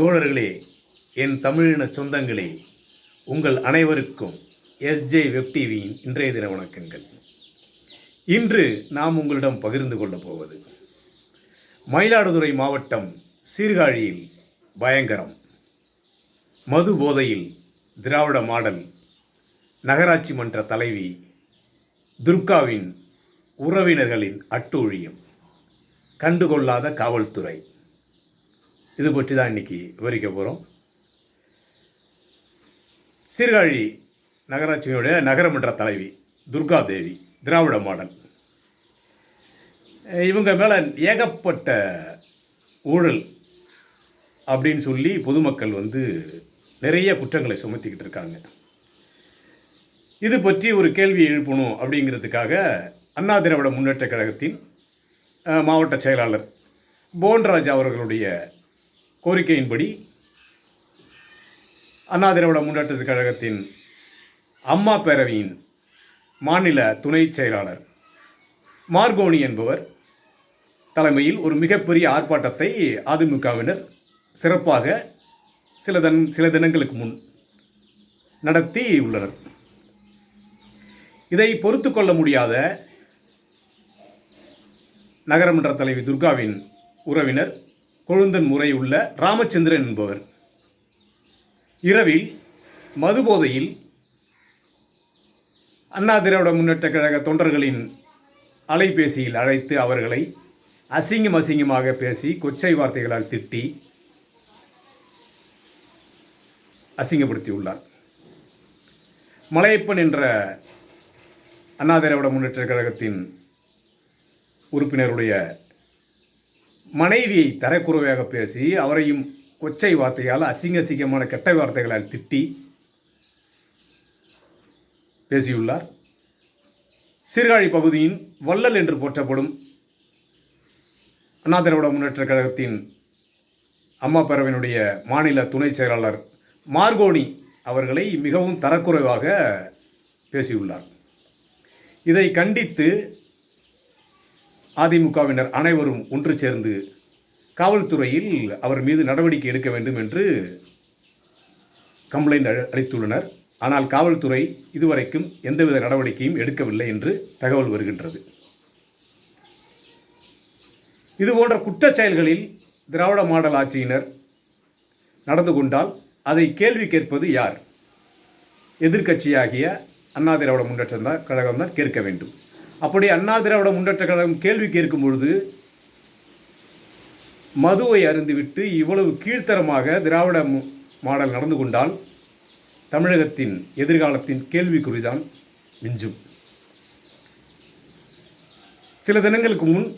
தோழர்களே என் தமிழின சொந்தங்களே உங்கள் அனைவருக்கும் எஸ்ஜே வெப் டிவியின் இன்றைய தின வணக்கங்கள். இன்று நாம் உங்களிடம் பகிர்ந்து கொள்ளப் போவது மயிலாடுதுறை மாவட்டம் சீர்காழியில் பயங்கரம். மது போதையில் திராவிட மாடல் நகராட்சி மன்ற தலைவி துர்காவின் உறவினர்களின் அட்டூழியம் கண்டுகொள்ளாத காவல்துறை. இது பற்றி தான் இன்னைக்கு விவரிக்க போகிறோம் சீர்காழி நகராட்சியினுடைய நகரமன்ற தலைவி துர்கா தேவி திராவிட மாடல். இவங்க மேலே ஏகப்பட்ட ஊழல் அப்படின்னு சொல்லி பொதுமக்கள் வந்து நிறைய குற்றங்களை சுமத்திக்கிட்டு இருக்காங்க. இது பற்றி ஒரு கேள்வி எழுப்பணும் அப்படிங்கிறதுக்காக அண்ணா திராவிட முன்னேற்ற கழகத்தின் மாவட்ட செயலாளர் போன்ராஜ் அவர்களுடைய கோரிக்கையின்படி அண்ணா திராவிட முன்னேற்ற கழகத்தின் அம்மா பேரவையின் மாநில துணை செயலாளர் மார்கோனி என்பவர் தலைமையில் ஒரு மிகப்பெரிய ஆர்ப்பாட்டத்தை அதிமுகவினர் சிறப்பாக சில தன் சில தினங்களுக்கு முன் நடத்தி உள்ளனர். இதை பொறுத்து கொள்ள முடியாத நகரமன்ற தலைவி துர்காவின் உறவினர் கொழுந்தன் முறையுள்ள ராமச்சந்திரன் என்பவர். இரவில் மதுபோதையில் அண்ணா திராவிட முன்னேற்ற கழக தொண்டர்களின் அலைபேசியில் அழைத்து அவர்களை அசிங்கம் அசிங்கமாக பேசி கொச்சை வார்த்தைகளால் திட்டி அசிங்கப்படுத்தியுள்ளார். மலையப்பன் என்ற அண்ணா திராவிட முன்னேற்ற கழகத்தின் உறுப்பினருடைய மனைவியை தரக்குறைவாக பேசி அவரையும் கொச்சை வார்த்தையால் அசிங்க அசிங்கமான கெட்ட வார்த்தைகளால் திட்டி பேசியுள்ளார். சீர்காழி பகுதியின் வள்ளல் என்று போற்றப்படும் அண்ணா திராவிட முன்னேற்ற கழகத்தின் அம்மா பேரவையினுடைய மாநில துணை செயலாளர் மார்கோனி அவர்களை மிகவும் தரக்குறைவாக பேசியுள்ளார். இதை கண்டித்து அதிமுகவினர் அனைவரும் ஒன்று சேர்ந்து காவல்துறையில் அவர் மீது நடவடிக்கை எடுக்க வேண்டும் என்று கம்ப்ளைண்ட் அளித்துள்ளனர். ஆனால் காவல்துறை இதுவரைக்கும் எந்தவித நடவடிக்கையும் எடுக்கவில்லை என்று தகவல் வருகின்றது. இதுபோன்ற குற்றச் செயல்களில் திராவிட மாடல் ஆட்சியினர் நடந்து கொண்டால் அதை கேள்வி கேட்பது யார்? எதிர்க்கட்சியாகிய அண்ணா திராவிட முன்னேற்றம் தான் கழகம் தான் கேட்க வேண்டும். அப்படி அண்ணா திராவிட முன்னேற்ற கழகம் கேள்வி கேட்கும் பொழுது மதுவை அருந்துவிட்டு இவ்வளவு கீழ்த்தரமாக திராவிட மு- மாடல் நடந்து கொண்டால் தமிழகத்தின் எதிர்காலத்தின் கேள்விக்குறிதான் மிஞ்சும். சில தினங்களுக்கு முன்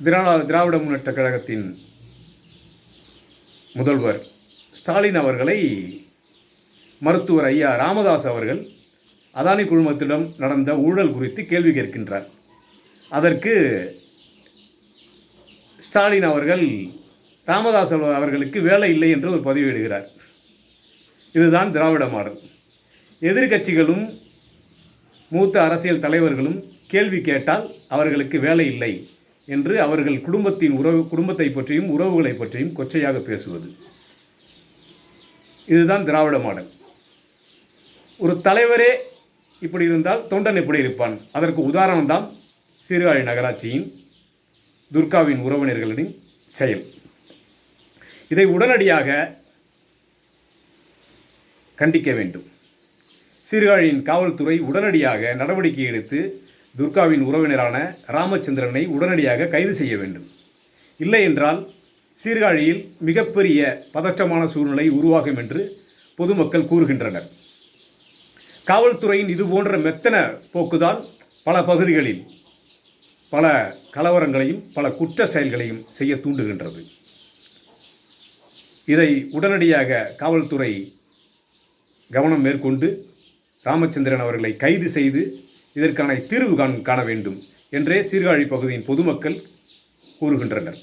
திராவிட திராவிட முன்னேற்ற கழகத்தின் முதல்வர் ஸ்டாலின் அவர்களை மருத்துவர் ஐயா ராமதாஸ் அவர்கள் அதானி குழுமத்திடம் நடந்த ஊழல் குறித்து கேள்வி கேட்கின்றார். அதற்கு ஸ்டாலின் அவர்கள் ராமதாஸ் அவர்களுக்கு வேலை இல்லை என்று ஒரு பதிவிடுகிறார் இதுதான் திராவிட மாடல். எதிர்கட்சிகளும் மூத்த அரசியல் தலைவர்களும் கேள்வி கேட்டால் அவர்களுக்கு வேலை இல்லை என்று அவர்கள் குடும்பத்தின் உறவு குடும்பத்தை பற்றியும் உறவுகளை பற்றியும் கொச்சையாக பேசுவது. இதுதான் திராவிட மாடல். ஒரு தலைவரே இப்படி இருந்தால் தொண்டன் எப்படி இருப்பான்? அதற்கு உதாரணம் தான் சீர்காழி நகராட்சியின் துர்காவின் உறவினர்களின் செயல். இதை உடனடியாக கண்டிக்க வேண்டும். சீர்காழியின் காவல்துறை உடனடியாக நடவடிக்கை எடுத்து துர்காவின் உறவினரான ராமச்சந்திரனை உடனடியாக கைது செய்ய வேண்டும். இல்லை என்றால் சீர்காழியில் மிகப்பெரிய பதற்றமான சூழ்நிலை உருவாகும் என்று பொதுமக்கள் கூறுகின்றனர். காவல்துறையின் இது போன்ற மெத்தன போக்குதான் பல பகுதிகளில் பல கலவரங்களையும் பல குற்ற செயல்களையும் செய்ய தூண்டுகின்றது. இதை உடனடியாக காவல்துறை கவனம் மேற்கொண்டு ராமச்சந்திரன் அவர்களை கைது செய்து இதற்கான தீர்வு காண் காண வேண்டும் என்றே சீர்காழி பகுதியின் பொதுமக்கள் கூறுகின்றனர்.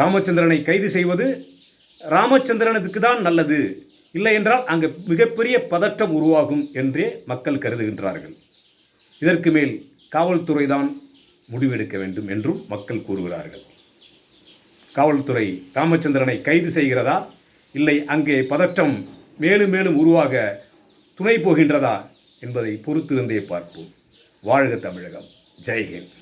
ராமச்சந்திரனை கைது செய்வது ராமச்சந்திரனுக்கு தான் நல்லது இல்லை என்றால் அங்கு மிகப்பெரிய பதற்றம் உருவாகும் என்றே மக்கள் கருதுகின்றார்கள். இதற்கு மேல் காவல்துறை தான் முடிவெடுக்க வேண்டும் என்றும் மக்கள் கூறுகிறார்கள். காவல்துறை ராமச்சந்திரனை கைது செய்கிறதா? இல்லை அங்கே பதற்றம் மேலும் மேலும் உருவாக துணை போகின்றதா? என்பதை பொறுத்திருந்தே பார்ப்போம். வாழ்க தமிழகம். ஜெய்ஹிந்த்